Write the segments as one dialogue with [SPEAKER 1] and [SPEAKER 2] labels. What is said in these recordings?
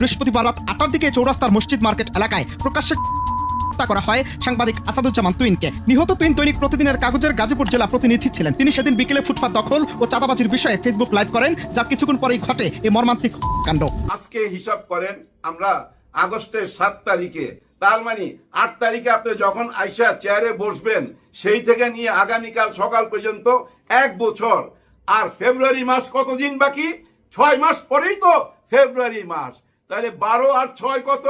[SPEAKER 1] বৃহস্পতিবার রাত আটটার দিকে চৌরাস্তার মসজিদ মার্কেট এলাকায় প্রকাশ্যে করা হয়। সাংবাদিক আসাদুজ্জামান তুইনকে। নিহত তুইন দৈনিক প্রতিদিনের কাগজের গাজীপুর জেলা প্রতিনিধি ছিলেন। তিনি সেদিন বিকেলে ফুটপাত দখল ও চাঁদাবাজির বিষয়ে ফেসবুক লাইভ করেন, যার কিছুক্ষণ পরেই ঘটে এই মর্মান্তিক কাণ্ড।
[SPEAKER 2] আজকে হিসাব করেন, আমরা আগস্টের সাত তারিখে। তার মানে আট তারিখে আপনি যখন আইসা চেয়ারে বসবেন, সেই থেকে নিয়ে আগামীকাল সকাল পর্যন্ত এক বছর। আর ফেব্রুয়ারি মাস কতদিন বাকি? ছয় মাস পরেই তো ফেব্রুয়ারি মাস। তাহলে বারো আর ছয় কত?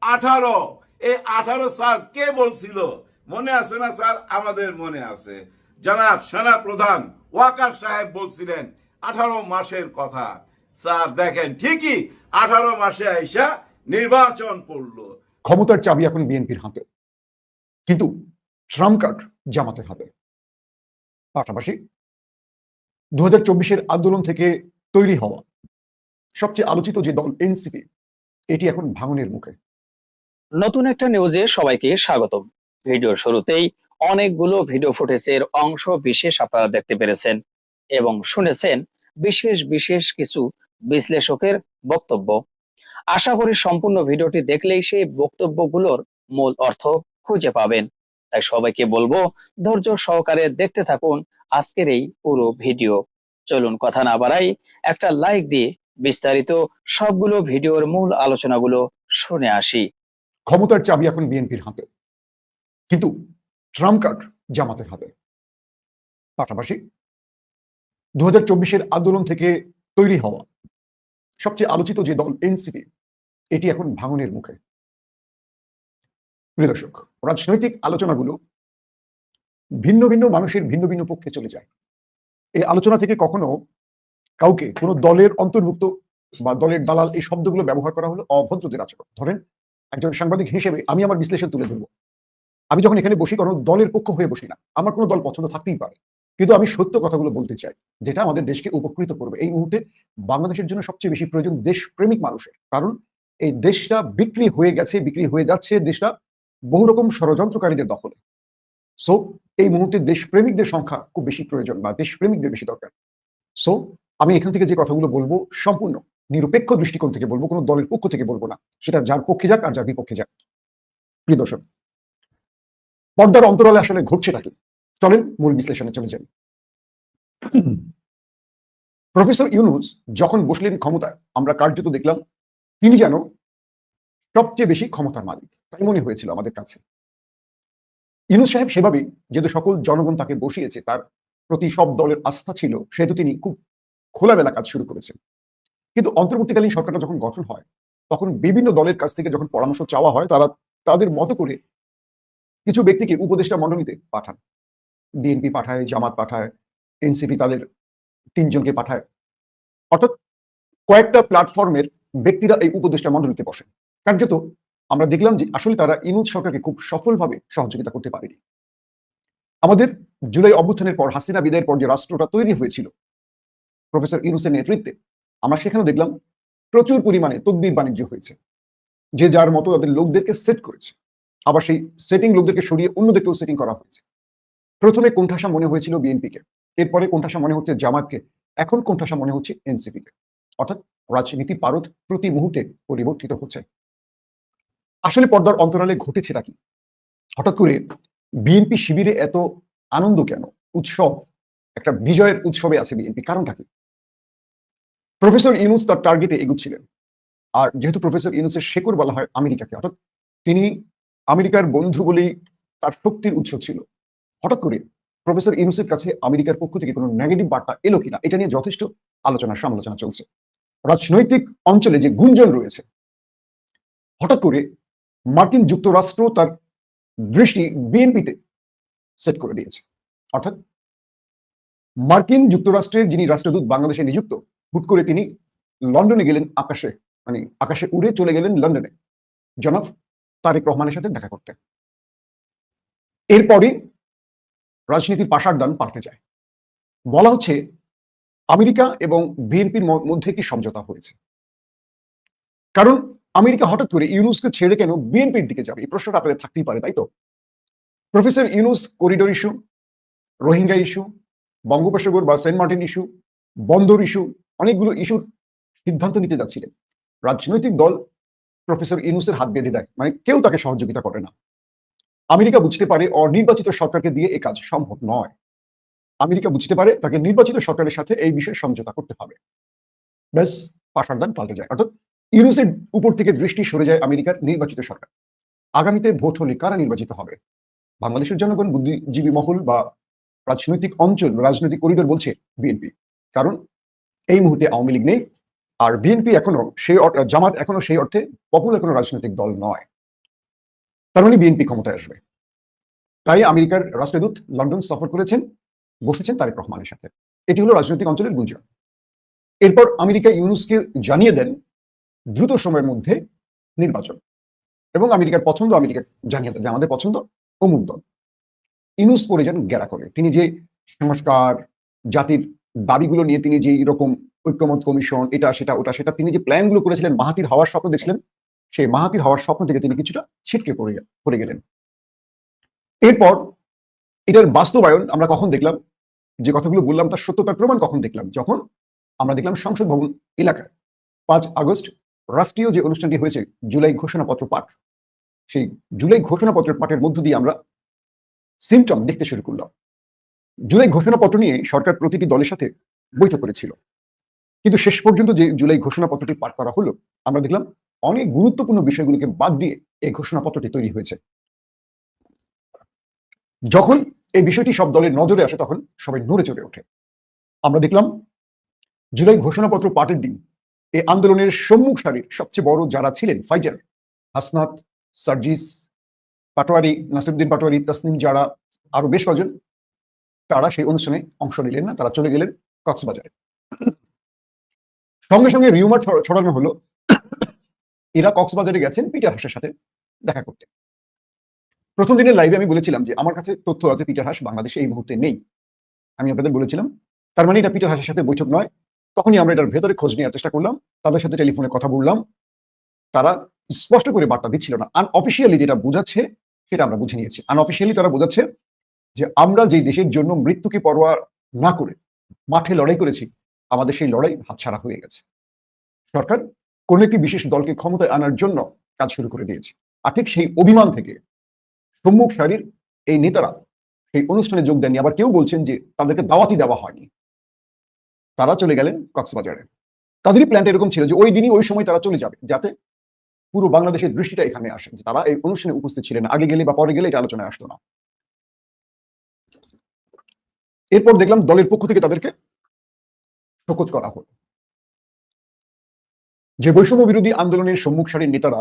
[SPEAKER 2] আঠারো। এই আঠারো স্যার কে বলছিল? মনে আছে না স্যার? আমাদের মনে আছে। জনাব সেনা প্রধান ওয়াকার সাহেব বলছিলেন, আঠারো মাসের কথা। স্যার, দেখেন, ঠিকই আঠারো মাসে আইসা নির্বাচন পড়ল।
[SPEAKER 3] ক্ষমতার চাবি এখন বিএনপির হাতে। কিন্তু ট্রাম্প কার্ড জামাতের হাতে। পাশাপাশি দু হাজার আন্দোলন থেকে তৈরি হওয়া সবচেয়ে আলোচিত যে দল এনসিপি এটি এখন ভাঙনের মুখে।
[SPEAKER 4] নতুন একটা নিউজে সবাইকে স্বাগতম। ভিডিওর শুরুতেই অনেকগুলো ভিডিও ফুটেজের অংশ বিশেষ আপনারা দেখতে পেরেছেন এবং শুনেছেন বিশেষ বিশেষ কিছু বিশ্লেষকের বক্তব্য। আশা করি সম্পূর্ণ ভিডিওটি দেখলেই সেই বক্তব্যগুলোর মূল অর্থ খুঁজে পাবেন। তাই সবাইকে বলব, ধৈর্য সহকারে দেখতে থাকুন আজকের এই পুরো ভিডিও। চলুন কথা না বাড়াই, একটা লাইক দিয়ে বিস্তারিত সবগুলো ভিডিওর মূল আলোচনাগুলো শুনে আসি।
[SPEAKER 3] ক্ষমতার চাবি এখন বিএনপির হাতে। কিন্তু ট্রাম্প কার্ড জামাতের হাতে। পাশাপাশি দু হাজার আন্দোলন থেকে তৈরি হওয়া সবচেয়ে আলোচিত যে দল এনসিপি, এটি এখন ভাঙনের মুখে। প্রিয় দর্শক, রাজনৈতিক আলোচনাগুলো ভিন্ন ভিন্ন মানুষের ভিন্ন ভিন্ন পক্ষে চলে যায়। এই আলোচনা থেকে কখনো কাউকে কোনো দলের অন্তর্ভুক্ত বা দলের দালাল এই শব্দগুলো ব্যবহার করা হলো অভদ্রদের আচরণ। ধরেন, একজন সাংবাদিক হিসেবে আমি আমার বিশ্লেষণ তুলে ধরবো। আমি যখন এখানে বসি, কোনো দলের পক্ষ হয়ে বসি না। আমার কোনো দল পছন্দ থাকতেই পারে। কিন্তু আমি সত্য কথাগুলো বলতে চাই, যেটা আমাদের দেশকে উপকৃত করবে। এই মুহূর্তে বাংলাদেশের জন্য সবচেয়ে বেশি প্রয়োজন দেশপ্রেমিক মানুষের। কারণ, এই দেশটা বিক্রি হয়ে গেছে, বিক্রি হয়ে যাচ্ছে দেশটা বহু রকম ষড়যন্ত্রকারীদের দখলে। সো এই মুহূর্তে দেশপ্রেমিকদের সংখ্যা খুব বেশি প্রয়োজন বা দেশপ্রেমিকদের বেশি দরকার। সো আমি এখান থেকে যে কথাগুলো বলব সম্পূর্ণ নিরপেক্ষ দৃষ্টিকোণ থেকে বলব, কোনো দলের পক্ষ থেকে বলব না। সেটা যার পক্ষে যাক আর যার বিপক্ষে যাক। প্রিয় দর্শক, পর্দার অন্তরালে আসলে ঘটছে নাকি চলেন মূল বিশ্লেষণে চলে যাই। প্রফেসর ইউনুস যখন বসলেন ক্ষমতায়, আমরা কার্যত দেখলাম তিনি যেন সবচেয়ে বেশি ক্ষমতার মালিক। তাই মনে হয়েছিল আমাদের কাছে। ইউনুস সাহেব সেভাবেই, যেহেতু সকল জনগণ তাকে বসিয়েছে, তার প্রতি সব দলের আস্থা ছিল, সেহেতু তিনি খুব খোলামেলা কাজ শুরু করেছেন কিন্তু অন্তর্বর্তীকালীন সরকারটা যখন গঠন হয়, তখন বিভিন্ন দলের কাছ থেকে যখন পরামর্শ চাওয়া হয়, তারা তাদের মতো করে কিছু ব্যক্তিকে উপদেষ্টা মণ্ডলীতে পাঠান। বিএনপি পাঠায়, জামাত পাঠায়, এনসিপি তাদের তিনজনকে পাঠায়। অর্থাৎ কয়েকটা প্ল্যাটফর্মের ব্যক্তিরা এই উপদেষ্টা মণ্ডলীতে বসেন। কার্যত আমরা দেখলাম যে আসলে তারা ইনুজ সরকারকে খুব সফলভাবে সহযোগিতা করতে পারেনি। আমাদের জুলাই অভ্যুত্থানের পর, হাসিনা বিদায়ের পর যে রাষ্ট্রটা তৈরি হয়েছিল প্রফেসর ইউনুসের নেতৃত্বে আমরা সেখানে দেখলাম প্রচুর পরিমাণে তদ্বির বাণিজ্য হয়েছে। যে যার মতো তাদের লোকদেরকে সেট করেছে। আবার সেই সেটিং লোকদেরকে সরিয়ে অন্যদেরকেও সেটিং করা হয়েছে। প্রথমে কোণঠাসা মনে হয়েছিল বিএনপিকে। এরপরে কোণঠাসা মনে হচ্ছে জামাতকে এখন কোণঠাসা মনে হচ্ছে এনসিপিকে। অর্থাৎ রাজনীতি পারদ প্রতি মুহূর্তে পরিবর্তিত হচ্ছে। আসলে পর্দার অন্তরালে ঘটেছে নাকি হঠাৎ করে বিএনপি শিবিরে এত আনন্দ কেন? উৎসব, একটা বিজয়ের উৎসবে আছে বিএনপি। কারণটা কি? প্রফেসর ইউনুস তার টার্গেটে এগুচ্ছিলেন। আর যেহেতু প্রফেসর ইউনুসের শেকড় বলা হয় আমেরিকাকে, অর্থাৎ তিনি আমেরিকার বন্ধু বলেই তার শক্তির উৎস ছিল। হঠাৎ করে প্রফেসর ইউনুসের কাছে আমেরিকার পক্ষ থেকে কোনো নেগেটিভ বার্তা এলো কিনা, এটা নিয়ে যথেষ্ট আলোচনা সমালোচনা চলছে। রাজনৈতিক অঞ্চলে যে গুঞ্জন রয়েছে, হঠাৎ করে মার্কিন যুক্তরাষ্ট্র তার দৃষ্টি বিএনপিতে সেট করে দিয়েছে। অর্থাৎ মার্কিন যুক্তরাষ্ট্রের যিনি রাষ্ট্রদূত বাংলাদেশে নিযুক্ত হুট করে তিনি লন্ডনে গেলেন আকাশে মানে আকাশে উড়ে চলে গেলেন লন্ডনে। জনাব তারেক রহমানের সাথে দেখা করতে। এরপরই রাজনীতির পাশার দান পাল্টে যায়। বলা হচ্ছে, আমেরিকা এবং বিএনপির মধ্যে কি সমঝোতা হয়েছে? কারণ আমেরিকা হঠাৎ করে ইউনুসকে ছেড়ে কেন বিএনপির দিকে যাবে? এই প্রশ্নটা আপনাদের থাকতেই পারে, তাই তো? Professor Yunus corridor issue, Rohingya issue, বঙ্গোপসাগর বা সেন্ট মার্টিন ইস্যু, বন্দর ইস্যু অনেকগুলো ইস্যুর সিদ্ধান্ত নিতে যাচ্ছিলেন। রাজনৈতিক দল প্রফেসর ইনুসের হাত বেঁধে দেয় মানে কেউ তাকে সহযোগিতা করে না। আমেরিকা বুঝতে পারে অনির্বাচিত সরকারকে দিয়ে এ কাজ সম্ভব নয়। আমেরিকা বুঝতে পারে তাকে নির্বাচিত সরকারের সাথে এই বিষয়ে সমঝোতা করতে হবে। ব্যাস পাশারদান পাল্টে যায়। অর্থাৎ ইউনুসের উপর থেকে দৃষ্টি সরে যায় আমেরিকার নির্বাচিত সরকার। আগামীতে ভোট হলে কারা নির্বাচিত হবে? বাংলাদেশের জনগণ, বুদ্ধিজীবী মহল বা রাজনৈতিক অঞ্চল, রাজনৈতিক করিডোর বলছে বিএনপি। কারণ এই মুহূর্তে আওয়ামী লীগ নেই আর বিএনপি এখনও সেই জামাত এখনও সেই অর্থে পপুলার কোনো রাজনৈতিক দল নয়। তার মানে বিএনপি ক্ষমতায় আসবে। তাই আমেরিকার রাষ্ট্রদূত লন্ডন সফর করেছেন, বসেছেন তারেক রহমানের সাথে। এটি হলো রাজনৈতিক অঞ্চলের গুঞ্জন। এরপর আমেরিকা ইউনুসকে জানিয়ে দেন দ্রুত সময়ের মধ্যে নির্বাচন। এবং আমেরিকার পছন্দ আমেরিকা জানিয়ে দেন যে আমাদের পছন্দ অমুক দল। ইউনুস পড়ে যান গেরা করে। তিনি যে সংস্কার, জাতির দাবিগুলো নিয়ে তিনি যে রকম ঐক্যমত কমিশন, এটা, সেটা, ওটা, সেটা, তিনি যে প্ল্যানগুলো করেছিলেন মাহাতির হওয়ার স্বপ্ন দেখছিলেন, সেই মাহাতির হওয়ার স্বপ্ন থেকে তিনি কিছুটা ছিটকে পড়ে পড়ে গেলেন। এরপর এটার বাস্তবায়ন আমরা কখন দেখলাম? যে কথাগুলো বললাম তার সত্যতার প্রমাণ কখন দেখলাম? যখন আমরা দেখলাম সংসদ ভবন এলাকায় পাঁচ আগস্ট রাষ্ট্রীয় যে অনুষ্ঠানটি হয়েছে, জুলাই ঘোষণাপত্র পাঠ, সেই জুলাই ঘোষণাপত্রের পাঠের মধ্য দিয়ে আমরা সিমটম দেখতে শুরু করলাম। জুলাই ঘোষণাপত্র নিয়ে সরকার প্রতিটি দলের সাথে বৈঠক করেছিল। কিন্তু শেষ পর্যন্ত যে জুলাই ঘোষণাপত্রটি পাঠ করা হলো, আমরা দেখলাম অনেক গুরুত্বপূর্ণ বিষয়গুলোকে বাদ দিয়ে এই ঘোষণাপত্রটি তৈরি হয়েছে। যখন এই বিষয়টি সব দলের নজরে আসে, তখন সবাই নড়ে চড়ে ওঠে। আমরা দেখলাম জুলাই ঘোষণাপত্র পাঠের দিন এই আন্দোলনের সম্মুখ সারির সবচেয়ে বড় যারা ছিলেন, ফাইজার, হাসনাত, সার্জিস, পাটোয়ারি, নাসিরুদ্দিন পাটোয়ারি, তাসনিম যারা আরও বেশ কজন তারা সেই অনুষ্ঠানে অংশ নিলেন না, তারা চলে গেলেন কক্সবাজারে। সঙ্গে সঙ্গে রিউমার ছড়ানো হলো, এরা কক্সবাজারে গেছেন পিটার হাসের সাথে দেখা করতে। প্রথম দিনের লাইভে আমি বলেছিলাম যে, আমার কাছে তথ্য আছে পিটার হাস, বাংলাদেশে এই মুহূর্তে নেই। আমি আপনাদের বলেছিলাম, তার মানে এটা পিটার হাসের সাথে বৈঠক নয়। তখনই আমরা এটার ভেতরে খোঁজ নেওয়ার চেষ্টা করলাম, তাদের সাথে টেলিফোনে কথা বললাম। তারা স্পষ্ট করে বার্তা দিচ্ছিল না। আনঅফিসিয়ালি যেটা বোঝাচ্ছে, সেটা আমরা বুঝে নিয়েছি। আনঅফিসিয়ালি তারা বোঝাচ্ছে যে আমরা যে দেশের জন্য মৃত্যুকে পরোয়া না করে মাঠে লড়াই করেছি, আমাদের সেই লড়াই হাতছাড়া হয়ে গেছে। সরকার কোন একটি বিশেষ দলকে ক্ষমতায় আনার জন্য কাজ শুরু করে দিয়েছে। আর ঠিক সেই অভিমান থেকে সম্মুখ সারির এই নেতারা সেই অনুষ্ঠানে যোগ দেননি। আবার কেউ বলছেন যে তাদেরকে দাওয়াতি দেওয়া হয়নি। তারা চলে গেলেন কক্সবাজারে। তাদেরই প্ল্যানটা এরকম ছিল যে ওই দিনই ওই সময় তারা চলে যাবে, যাতে পুরো বাংলাদেশের দৃষ্টিটা এখানে আসে তারা এই অনুষ্ঠানে উপস্থিত ছিলেন। আগে গেলে বা পরে গেলে এটা আলোচনায় আসতো না। এরপর দেখলাম দলের পক্ষ থেকে তাদেরকে শোকজ করা হলো। যে বৈষম্য বিরোধী আন্দোলনের সম্মুখ সারির নেতারা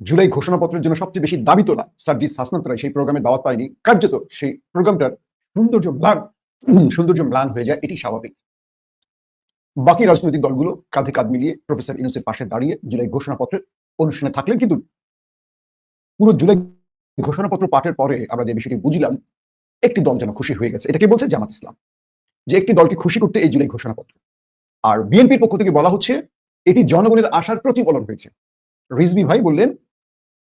[SPEAKER 3] জুলাই ঘোষণাপত্রের জন্য সবচেয়ে বেশি দাবি তোলা সার্জিস হাসনাতরা সেই প্রোগ্রামে দাওয়াত পায়নি, কার্যত সেই প্রোগ্রামটার সৌন্দর্য ম্লান সৌন্দর্য ম্লান হয়ে যায়, এটি স্বাভাবিক। বাকি রাজনৈতিক দলগুলো কাঁধে কাঁধ মিলিয়ে প্রফেসর ইনুসের পাশে দাঁড়িয়ে জুলাই ঘোষণাপত্রের অনুষ্ঠানে থাকলেন, কিন্তু পুরো জুলাই ঘোষণাপত্র পাঠের পরে আমরা যে বিষয়টি বুঝলাম একটি দল যেন খুশি হয়ে গেছে। এটাকে বলছে? জামাত ইসলাম। যে একটি দলকে খুশি করতে এই জুলাই ঘোষণাপত্র। আর বিএনপির পক্ষ থেকে বলা হচ্ছে, এটি জনগণের আশার প্রতিফলন হয়েছে। রিজভি ভাই বললেন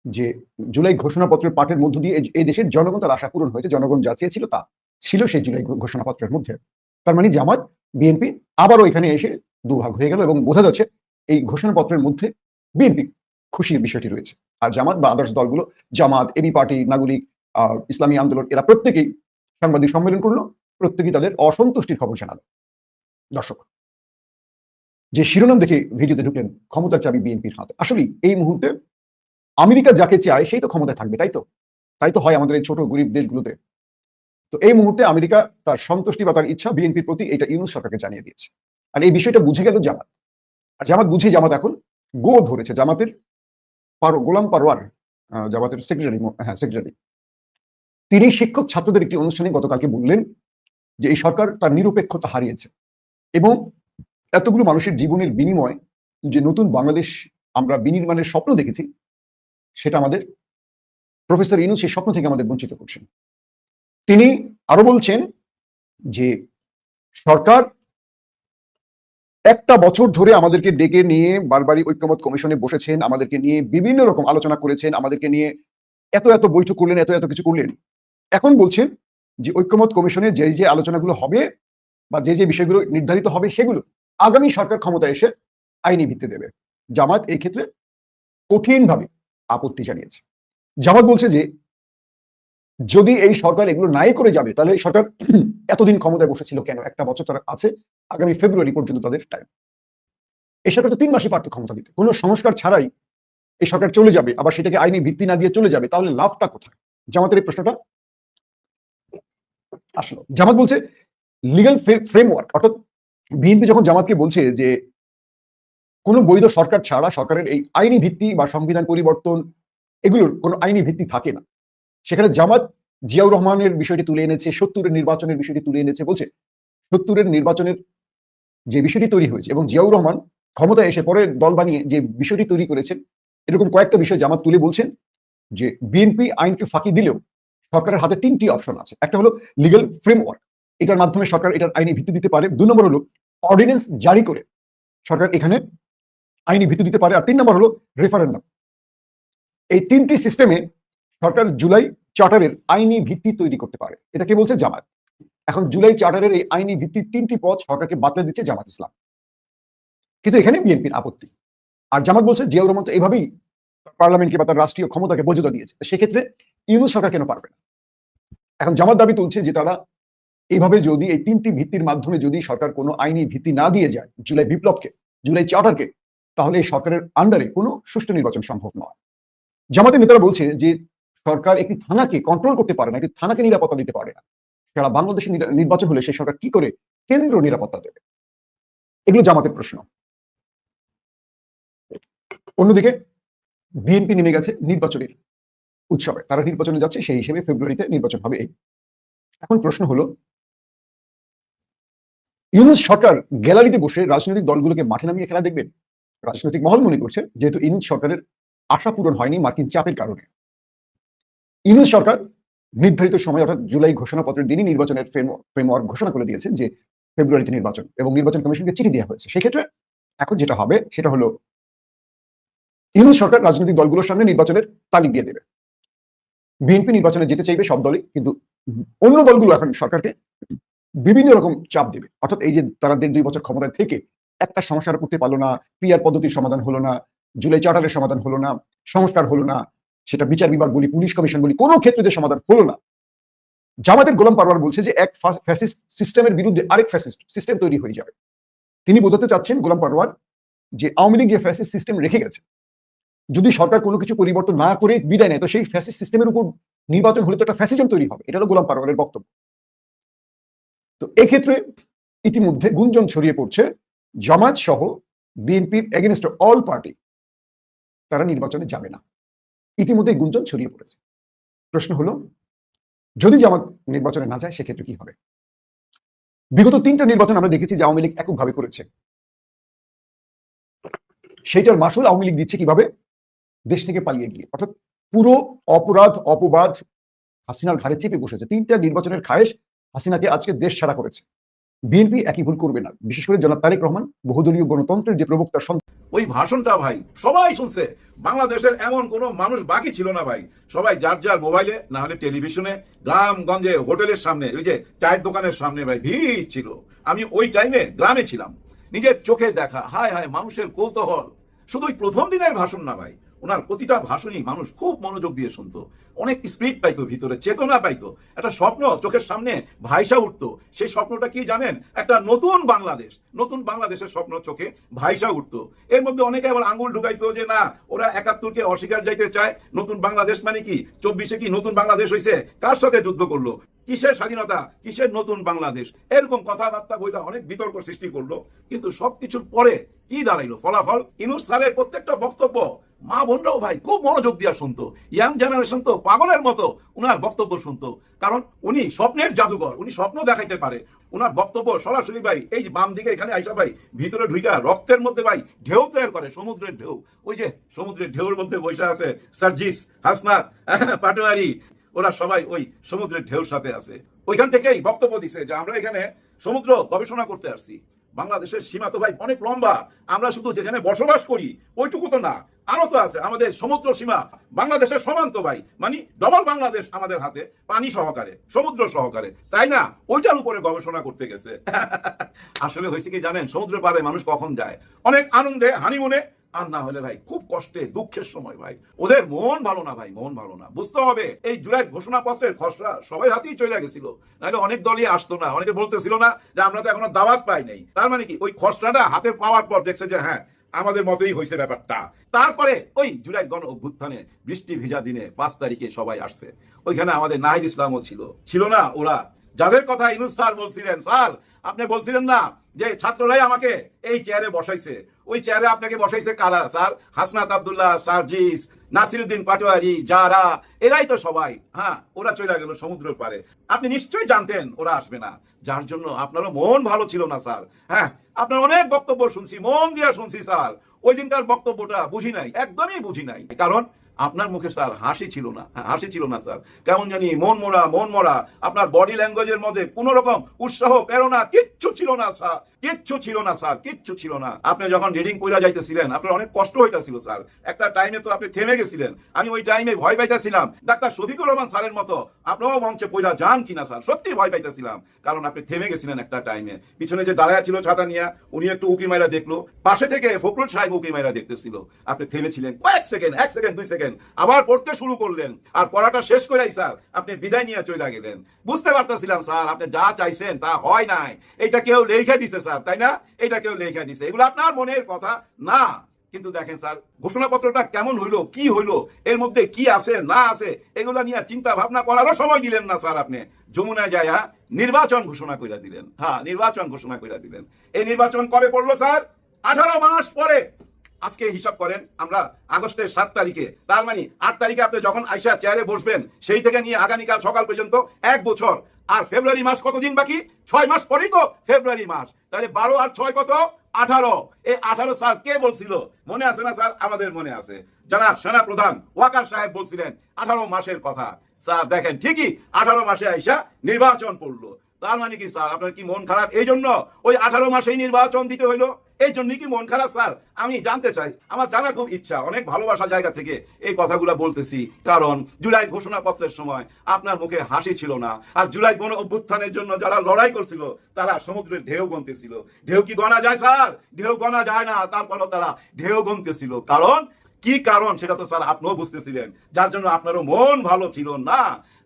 [SPEAKER 3] যে, জুলাই ঘোষণাপত্রের পাঠের মধ্য দিয়ে এই- দেশের জনগণ তার আশা পূরণ হয়েছে। জনগণ যা চেয়েছিল তা ছিল সেই জুলাই ঘোষণাপত্রের মধ্যে। তার মানে জামাত, বিএনপি আবারও এখানে এসে দুভাগ হয়ে গেল এবং বোঝা যাচ্ছে এই ঘোষণাপত্রের মধ্যে বিএনপি খুশির বিষয়টি রয়েছে। আর জামাত বা আদার্স দলগুলো, জামাত, এবি পার্টি, নাগরিক ইসলামী আন্দোলন, এরা প্রত্যেকেই সাংবাদিক সম্মেলন করল, প্রত্যেকেই তাদের অসন্তুষ্টির খবর জানালো। দর্শক, যে শিরোনাম দেখে ভিডিওতে ঢুকলেন ক্ষমতার চাবি বিএনপির হাতে আসলে এই মুহূর্তে আমেরিকা যাকে চায় সেই তো ক্ষমতায় থাকবে, তাই তো? তাই তো হয় আমাদের এই ছোট গরিব দেশগুলোতে। তো এই মুহূর্তে আমেরিকা তার সন্তুষ্টি বা তার ইচ্ছা বিএনপির প্রতি এটা ইউনুস সরকারকে জানিয়ে দিয়েছে। আর এই বিষয়টা বুঝে গেল জামাত। আর জামাত বুঝে, জামাত এখন গো ধরেছে। জামাতের পারো, গোলাম পারোয়ার জামাতের সেক্রেটারি হ্যাঁ সেক্রেটারি তিনি শিক্ষক ছাত্রদের একটি অনুষ্ঠানে গতকালকে বললেন যে এই সরকার তার নিরপেক্ষতা হারিয়েছে এবং এতগুলো মানুষের জীবনের বিনিময় যে নতুন বাংলাদেশ আমরা বিনির্মাণের স্বপ্ন দেখেছি, সেটা আমাদের প্রফেসর ইনু সেই স্বপ্ন থেকে আমাদের বঞ্চিত করছেন। তিনি আরও বলছেন যে সরকার একটা বছর ধরে আমাদেরকে ডেকে নিয়ে বারবারই ঐক্যমত কমিশনে বসেছেন, আমাদেরকে নিয়ে বিভিন্ন রকম আলোচনা করেছেন, আমাদেরকে নিয়ে এত এত বৈঠক করলেন, এত এত কিছু করলেন। এখন বলছেন যে ঐক্যমত কমিশনে যে যে আলোচনাগুলো হবে বা যে যে বিষয়গুলো নির্ধারিত হবে সেগুলো আগামী সরকার ক্ষমতা এসে আইনি ভিত্তি দেবে। জামাত এই ক্ষেত্রে কঠিনভাবে আপত্তি জানিয়েছে। জামাত বলছে যে, যদি এই সরকার এগুলো নাই করে যাবে, তাহলে এই সরকার এতদিন ক্ষমতায় বসেছিল কেন? একটা বছর তারা আছে, আগামী ফেব্রুয়ারি পর্যন্ত তাদের টাইম এই সরকার তো তিন মাসই পারত ক্ষমতা দিতে। কোনো সংস্কার ছাড়াই এই সরকার চলে যাবে, আবার সেটাকে আইনি ভিত্তি না দিয়ে চলে যাবে, তাহলে লাভটা কোথায়? জামাতের এই প্রশ্নটা আসলো জামাত বলছে লিগাল ফ্রেমওয়ার্ক অর্থাৎ বিএনপি যখন জামাতকে বলছে যে, কোনো বৈধ সরকার ছাড়া সরকারের এই আইনি ভিত্তি বা সংবিধান পরিবর্তন, এগুলোর কোনো আইনি ভিত্তি থাকে না। সেখানে জামাত জিয়াউর রহমানের বিষয়টি তুলে এনেছে, সত্তরের নির্বাচনের বিষয়টি তুলে এনেছে, বলছে সত্তরের নির্বাচনের যে বিষয়টি তৈরি হয়েছে এবং জিয়াউর রহমান ক্ষমতায় এসে পরে দল বানিয়ে যে বিষয়টি তৈরি করেছেন, এরকম কয়েকটা বিষয় জামাত তুলে বলছেন যে বিএনপি আইনকে ফাঁকি দিলেও সরকারের হাতে তিনটি অপশন আছে। একটা হলো লিগাল ফ্রেমওয়ার্ক এটার মাধ্যমে সরকার এটার আইনি ভিত্তি দিতে পারে। দুই নম্বর হলো অর্ডিন্যান্স জারি করে সরকার এখানে আইনি ভিত্তি দিতে পারে। আর তিন নম্বর হলো রেফারেন্ডাম এই তিনটি সিস্টেমে সরকার জুলাই চার্টারের আইনি ভিত্তি তৈরি করতে পারে। এটা কে বলছে? জামাত এখন জুলাই চার্টারের এই আইনি ভিত্তির তিনটি পথ সরকারকে বাতলে দিচ্ছে জামাত ইসলাম। কিন্তু এখানে বিএনপির আপত্তি। আর জামাত বলছে, জিয়াউর রহমান তো এভাবেই পার্লামেন্টকে বা তার রাষ্ট্রীয় ক্ষমতাকে বৈধতা দিয়েছে সেক্ষেত্রে ইউনুস সরকার কেন পারবে না? এখন জামাত দাবি তুলছে যে তারা এইভাবে যদি এই তিনটি ভিত্তির মাধ্যমে যদি সরকার কোনো আইনি ভিত্তি না দিয়ে যায়, জুলাই বিপ্লবকে, জুলাই চার্টারকে, তাহলে এই সরকারের আন্ডারে কোনো সুষ্ঠু নির্বাচন সম্ভব নয়। জামাতের নেতারা বলছে যে সরকার একটি থানাকে কন্ট্রোল করতে পারে না, একটি থানাকে নিরাপত্তা দিতে পারে না। সারা বাংলাদেশের নির্বাচন হলে সেই সরকার কি করে? কেন্দ্র নিরাপত্তা দেবে। এগুলো জামাতের প্রশ্ন। অন্যদিকে বিএনপি নেমে গেছে নির্বাচনের উৎসবে। তারা নির্বাচনে যাচ্ছে, সেই হিসেবে ফেব্রুয়ারিতে নির্বাচন হবে এই। এখন প্রশ্ন হলো, ইউনুস সরকার গ্যালারিতে বসে রাজনৈতিক দলগুলোকে মাঠে নামিয়ে খেলা দেখবেন? রাজনৈতিক মহল মনে করছে, যেহেতু ইউনুস সরকারের আশা পূরণ হয়নি মার্কিন চাপের কারণে। ইউনুস সরকার নির্ধারিত সময়, অর্থাৎ জুলাই ঘোষণাপত্রের দিনই নির্বাচনের ফ্রেমওয়ার্ক ঘোষণা করে দিয়েছে যে ফেব্রুয়ারিতে নির্বাচন এবং নির্বাচন কমিশনকে চিঠি দেওয়া হয়েছে। সেক্ষেত্রে এখন যেটা হবে, সেটা হলো ইউনুস সরকার রাজনৈতিক দলগুলোর সামনে নির্বাচনের তালিক দিয়ে দেবে। বিএনপি নির্বাচনে যেতে চাইবে সব দলই, কিন্তু অন্য দলগুলো এখন সরকারকে বিভিন্ন রকম চাপ দেবে। অর্থাৎ এই যে তারা দেড় দুই বছর ক্ষমতায় থেকে একটা সমস্যার করতে পারল না পিয়ার পদ্ধতির সমাধান হলো না, জুলাই চার্টারের সমাধান হলো না, সংস্কার হলো না, সেটা বিচার বিভাগ বলি, পুলিশ কমিশন বলি, কোনো ক্ষেত্রে যে সমাধান হলো না। জামাতের গোলাম পারওয়ার বলছে যে এক ফ্যাসিস্ট সিস্টেমের বিরুদ্ধে আরেক ফ্যাসিস্ট সিস্টেম তৈরি হয়ে যাবে। তিনি বোঝাতে চাচ্ছেন গোলাম পারওয়ার যে আওয়ামী লীগ যে ফ্যাসিস্ট সিস্টেম রেখে গেছে যদি সরকার কোনো কিছু পরিবর্তন না করে বিদায় নেয়, তো সেই ফ্যাসিস্ট সিস্টেমের উপর নির্বাচন হলে তো একটা ফ্যাসিজম তৈরি হবে। এটা হলো গোলাম পারওয়ারের বক্তব্য। তো এক্ষেত্রে ইতিমধ্যে গুঞ্জন ছড়িয়ে পড়ছে জামাত সহ বিএনপির এগেনস্ট অল পার্টি তারা নির্বাচনে যাবে না। ইতিমধ্যে গুঞ্জন ছড়িয়ে পড়েছে। প্রশ্ন হলো, যদি জামাত নির্বাচনে না যায়, সেক্ষেত্রে কি হবে? বিগত তিনটা নির্বাচন আমরা দেখেছি যে আওয়ামী লীগ এককভাবে করেছে। সেইটার মাসুল আওয়ামী লীগ দিচ্ছে কীভাবে? দেশ থেকে পালিয়ে গিয়ে। অর্থাৎ পুরো অপরাধ, অপবাদ হাসিনার ঘাড়ে চেপে বসেছে। তিনটা নির্বাচনের খায়েশ হাসিনাকে আজকে দেশ ছাড়া করেছে। বিএনপি একই ভুল করবে না। বিশেষ করে জনাব তারেক রহমান, বহুদলীয় গণতন্ত্রের যে প্রবক্তা
[SPEAKER 2] ওই ভাষণটা ভাই, সবাই শুনছে। বাংলাদেশের এমন কোনো মানুষ বাকি ছিল না ভাই। সবাই যার যার মোবাইলে, না হলে টেলিভিশনে, গ্রামগঞ্জে, হোটেলের সামনে, ওই যে চায়ের দোকানের সামনে ভাই ভিড় ছিল। আমি ওই টাইমে গ্রামে ছিলাম। নিজের চোখে দেখা, হায় হায় মানুষের কৌতূহল। শুধু ওই প্রথম দিনের ভাষণ না ভাই। ওনার প্রতিটা ভাষণই মানুষ খুব মনোযোগ দিয়ে শুনতো। অনেক স্পিড পাইতো, ভিতরে চেতনা পাইতো। একটা স্বপ্ন চোখের সামনে ভাইসা উঠতো। সেই স্বপ্নটা কি জানেন? একটা নতুন বাংলাদেশ, নতুন বাংলাদেশের স্বপ্ন চোখে ভাইসা উঠতো। এর মধ্যে অনেকে আবার আঙ্গুল ঢুকাইতো যে, না, ওরা একাত্তরকে অস্বীকার যাইতে চায়। নতুন বাংলাদেশ মানে কি? চব্বিশে কি নতুন বাংলাদেশ হয়েছে কার সাথে যুদ্ধ করল? কিসের স্বাধীনতা? কিসের নতুন বাংলাদেশ? এরকম কথাবার্তা বইটা অনেক বিতর্ক সৃষ্টি করল, কিন্তু সবকিছুর পরে কি দাঁড়াইলো? ফলাফল? ইনুস স্যারের প্রত্যেকটা বক্তব্য, মা বোনরাও ভাই খুব মনোযোগ দিয়া শুনতো। ইয়াং জেনারেশন তো পাগলের মতো উনার বক্তব্য শুনতো, কারণ উনি স্বপ্নের জাদুঘর উনি স্বপ্ন দেখাইতে পারে। উনার বক্তব্য সরাসরি ভাই, এই যে বাম দিকে এখানে আইসা ভাই, ভিতরে ঢুইকা রক্তের মধ্যে ভাই ঢেউ তৈরি করে, সমুদ্রের ঢেউ। ওই যে সমুদ্রের ঢেউর মধ্যে বসে আছে, সার্জিস, হাসনাত, পাটোয়ারি ওরা সবাই ওই সমুদ্রের ঢেউর সাথে আছে। ওইখান থেকেই বক্তব্য দিছে যে আমরা এখানে সমুদ্র গবেষণা করতে আসছি। বাংলাদেশের সীমা তো ভাই অনেক লম্বা। আমরা শুধু যেখানে বসবাস করি, ওইটুকু তো না। আরও তো আছে। আমাদের সমুদ্র সীমা বাংলাদেশের সমান তো ভাই। মানে ডবল বাংলাদেশ আমাদের হাতে, পানি সহকারে, সমুদ্র সহকারে। তাই না? ওইটার উপরে গবেষণা করতে গেছে। আসলে হয়েছে কি জানেন? সমুদ্রের পারে মানুষ কখন যায়? অনেক আনন্দে হানিমুনে আর না হলে ভাই, খুব কষ্টে, দুঃখের সময় ভাই। ওদের মন ভালো না ভাই, মন ভালো না। বুঝতে হবে, এই জুলাই ঘোষণাপত্রের খসড়া সবাই হাতেই চলে গেছিল। নাহলে অনেক দলই আসতো না, অনেকে বলতেছিল না যে আমরা তো এখনও দাওয়াত পাই নাই। তার মানে কি, ওই খসড়াটা হাতে পাওয়ার পর দেখছে যে হ্যাঁ আমাদের মতোই হয়েছে ব্যাপারটা। তারপরে ওই জুলাই গণ অভ্যুত্থানে বৃষ্টি ভিজা দিনে পাঁচ তারিখে সবাই আসছে। ওইখানে আমাদের নাহিদ ইসলামও ছিল। ছিল না ওরা। যাদের কথা ইনুস স্যার বলছিলেন, স্যার, আপনি বলছিলেন না যে ছাত্ররাই আমাকে এই চেয়ারে বসাইছে। ওই চেয়ারে আপনাকে বসাইছে কারা? স্যার, হাসনাত আবদুল্লাহ সার্জিস নাসিরুদ্দিন পাটোয়ারি, যারা, এরাই তো সবাই। হ্যাঁ ওরা চলে গেল সমুদ্রের পারে আপনি নিশ্চয়ই জানতেন, ওরা আসবে না। যার জন্য আপনারও মন ভালো ছিল না, স্যার। হ্যাঁ আপনার অনেক বক্তব্য শুনছি, মন দিয়ে শুনছি, স্যার। ওই দিনকার বক্তব্যটা বুঝি নাই, একদমই বুঝি নাই। কারণ আপনার মুখে স্যার হাসি ছিল না হ্যাঁ, হাসি ছিল না স্যার। কেমন জানি মন মরা মন মরা আপনার বডি ল্যাঙ্গুয়েজের মধ্যে কোন রকম উৎসাহ প্রেরণা কিচ্ছু ছিল না স্যার কিচ্ছু ছিল না স্যার কিচ্ছু ছিল না। আপনি যখন রিডিং কইরা যাইতেছিলেন আপনার অনেক কষ্ট হইতাছিল স্যার। একটা টাইমে তো আপনি থেমে গেছিলেন। আমি ওই টাইমে ভয় পাইতেছিলাম। ডাক্তার শফিকুর রহমান স্যারের মতো আপনিও মঞ্চে পইরা যান কিনা স্যার সত্যি ভয় পাইতেছিলাম। কারণ আপনি থেমে গেছিলেন একটা টাইমে পিছনে যে দাঁড়ায় ছিল ছাতা নিয়ে উনি একটু উকি মাইরা দেখল। পাশে থেকে ফখরুল সাহেব উকি মাইরা দেখতেছিল। আপনি থেমেছিলেন কয়েক সেকেন্ড এক সেকেন্ড দুই সেকেন্ড। আবার পড়তে শুরু করলেন। আর পড়াটা শেষ করেই স্যার, আপনি বিদায় নিয়ে চলে গেলেন। বুঝতে পারতেছিলাম স্যার, আপনি যা চাইছেন তা হয় নাই। এটা কেউ লেখা দিছে স্যার, তাই না? এটা কেউ লেখা দিছে। এগুলো আপনার মনের কথা না। কিন্তু দেখেন স্যার, ঘোষণাপত্রটা কেমন হইল, কি হইল, এর মধ্যে কি আছে, না আছে, এগুলো নিয়ে চিন্তা ভাবনা করারও সময় দিলেন না স্যার আপনি। যমুনা যায়া নির্বাচন ঘোষণা করে দিলেন। হ্যাঁ নির্বাচন ঘোষণা করে দিলেন। এই নির্বাচন কবে পড়ল স্যার? আঠারো মাস পরে। আজকে হিসাব করেন, আমরা আগস্টের সাত তারিখে। তার মানে আট তারিখে আপনি যখন আইসা চেয়ারে বসবেন, সেই থেকে নিয়ে আগামীকাল সকাল পর্যন্ত এক বছর। আর ফেব্রুয়ারি মাস কতদিন বাকি? ছয় মাস পরেই তো ফেব্রুয়ারি মাস। তাহলে বারো আর ছয় কত? আঠারো। এই আঠারো স্যার কে বলছিল? মনে আছে না স্যার? আমাদের মনে আছে। জনাব সেনা প্রধান ওয়াকার সাহেব বলছিলেন, আঠারো মাসের কথা। স্যার, দেখেন, ঠিকই আঠারো মাসে আইসা নির্বাচন পড়ল। তার মানে কি স্যার? আপনার কি মন খারাপ? এই জন্য ওই আঠারো মাসেই নির্বাচন দিতে হইল? এই জন্য কি মন খারাপ, স্যার? আমি জানতে চাই। আমার জানা খুব ইচ্ছা, অনেক ভালোবাসা জায়গা থেকে এই কথাগুলো বলতেছি। কারণ জুলাই ঘোষণাপত্রের সময় আপনার মুখে হাসি ছিল না, আর জুলাই গণ অভ্যুত্থানের জন্য যারা লড়াই করছিল, তারা সমুদ্রের ঢেউ গনতেছিল ঢেউ কি গনা যায়, স্যার? ঢেউ গনা যায় না, তারপরও তারা ঢেউ গনতেছিল কারণ, কি কারণ সেটা তো, স্যার, আপনিও বুঝতেছিলেন। যার জন্য আপনারও মন ভালো ছিল না।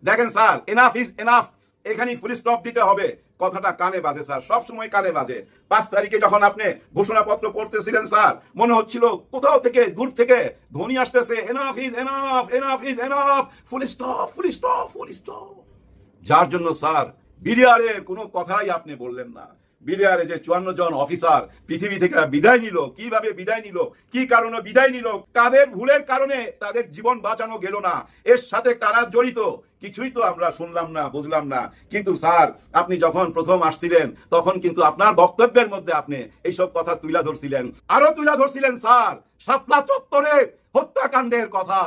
[SPEAKER 2] দেখেন, স্যার এনাফ ইজ এনাফ এখানে ফুল স্টপ দিতে হবে। কথাটা কানে বাজে, স্যার। সব সময় কানে বাজে। পাঁচ তারিখে যখন আপনি ঘোষণাপত্র পড়তেছিলেন, স্যার, মনে হচ্ছিল কোথাও থেকে দূর থেকে ধ্বনি আসতেছে enough is enough enough is enough full stop full stop full stop যার জন্য, স্যার, বিডিআরের কোনো কথাই আপনি বললেন না। বিডিআরে যে চুয়ান্ন জন অফিসার পৃথিবী থেকে বিদায় নিল, কীভাবে বিদায় নিল, কি কারণে বিদায় নিল কাদের ভুলের কারণে তাদের জীবন বাঁচানো গেল না, এর সাথে কারা জড়িত, কিছুই তো আমরা শুনলাম না, বুঝলাম না। কিন্তু স্যার, আপনি যখন প্রথম আসছিলেন, তখন কিন্তু আপনার বক্তব্যের মধ্যে আপনি এইসব কথা তুলে ধরছিলেন। আরও তুলে ধরছিলেন, স্যার শাপলা চত্বরের হত্যাকাণ্ডের কথা।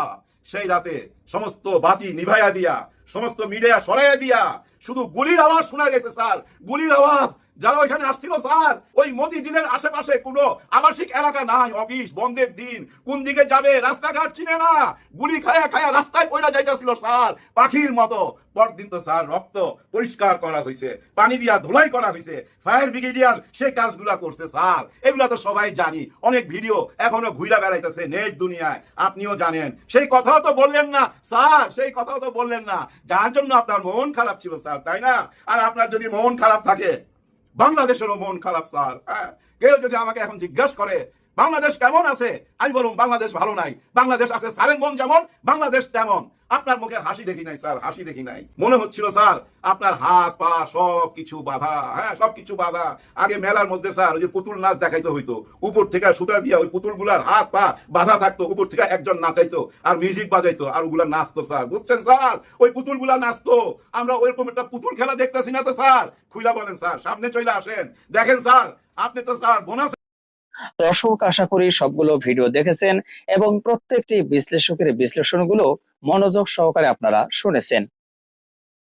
[SPEAKER 2] সেই রাতে সমস্ত বাতি নিভাইয়া দিয়া, সমস্ত মিডিয়া সরাইয়া দিয়া, শুধু গুলির আওয়াজ শোনা গেছে, স্যার। গুলির আওয়াজ যারা ওইখানে আসছিল, স্যার, ওই মতিঝিলের আশেপাশে কোনো আবাসিক এলাকা নাই, অফিস, বন্ধের দিন, কোন দিকে যাবে, রাস্তাঘাট চিনে না, গুলি খায়া খায়া রাস্তায় পয়লা যাইতেছিল, স্যার, পাখির মতো। পরদিন তো, স্যার, রক্ত পরিষ্কার করা হয়েছে পানি দিয়া ধুলাই করা হয়েছে ফায়ার ব্রিগেডিয়ার সে কাজগুলা করছে, স্যার। এগুলা তো সবাই জানি, অনেক ভিডিও এখনও ঘুরা বেড়াইতেছে নেট দুনিয়ায়, আপনিও জানেন। সেই কথাও তো বললেন না, স্যার, সেই কথাও তো বললেন না। যার জন্য আপনার মন খারাপ ছিল, স্যার, তাই না? আর আপনার যদি মন খারাপ থাকে বাংলাদেশেরও মন খারাপ স্যার হ্যাঁ? কেউ যদি আমাকে এখন জিজ্ঞাসা করে বাংলাদেশ কেমন আছে? আমি বলুন, বাংলাদেশ ভালো নাই। বাংলাদেশ আছে সারেঙ্গন যেমন, বাংলাদেশ তেমন। আপনার মুখে হাসি দেখি নাই, স্যার, হাসি দেখি নাই। মনে হচ্ছিল, স্যার, আপনার হাত, পা সব কিছু বাধা। হ্যাঁ সব কিছু বাধা। আগে মেলার মধ্যে, স্যার, ওই যে পুতুল নাচ দেখাইতে হইতো। উপর থেকে সুতা দিয়া ওই পুতুলগুলার হাত, পা বাধা থাকতো, উপর থেকে একজন নাচাইতো আর মিউজিক বাজাইতো আর ওগুলা নাচতো, স্যার। বুঝছেন, স্যার? ওই পুতুলগুলা নাচতো। আমরা ওইরকম একটা পুতুল খেলা দেখতেছি না তো, স্যার? খুইলা বলেন, স্যার, সামনে চলে আসেন। দেখেন, স্যার, আপনি তো, স্যার, বোনাস
[SPEAKER 4] দর্শক, আশা করি সবগুলো ভিডিও দেখেছেন এবং প্রত্যেকটি বিশ্লেষকের বিশ্লেষণগুলো মনোযোগ সহকারে আপনারা শুনেছেন।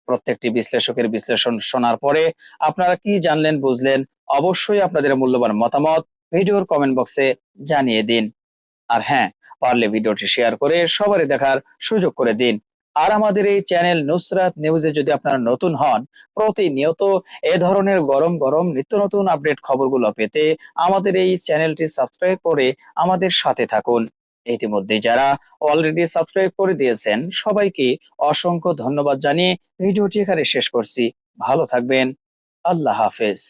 [SPEAKER 4] প্রত্যেকটি বিশ্লেষকের বিশ্লেষণ শোনার পরে আপনারা কি জানলেন, বুঝলেন, অবশ্যই আপনাদের মূল্যবান মতামত ভিডিওর কমেন্ট বক্সে জানিয়ে দিন। আর হ্যাঁ পারলে ভিডিওটি শেয়ার করে সবারই দেখার সুযোগ করে দিন। আর আমাদের এই চ্যানেল নুসরাত নিউজে যদি আপনারা নতুন হন, প্রতিনিয়ত এ ধরনের গরম গরম নিত্য নতুন আপডেট খবরগুলো পেতে আমাদের এই চ্যানেলটি সাবস্ক্রাইব করে আমাদের সাথে থাকুন। ইতিমধ্যে যারা অলরেডি সাবস্ক্রাইব করে দিয়েছেন, সবাইকে অসংখ্য ধন্যবাদ জানিয়ে ভিডিওটি এখানে শেষ করছি। ভালো থাকবেন। আল্লাহ হাফেজ।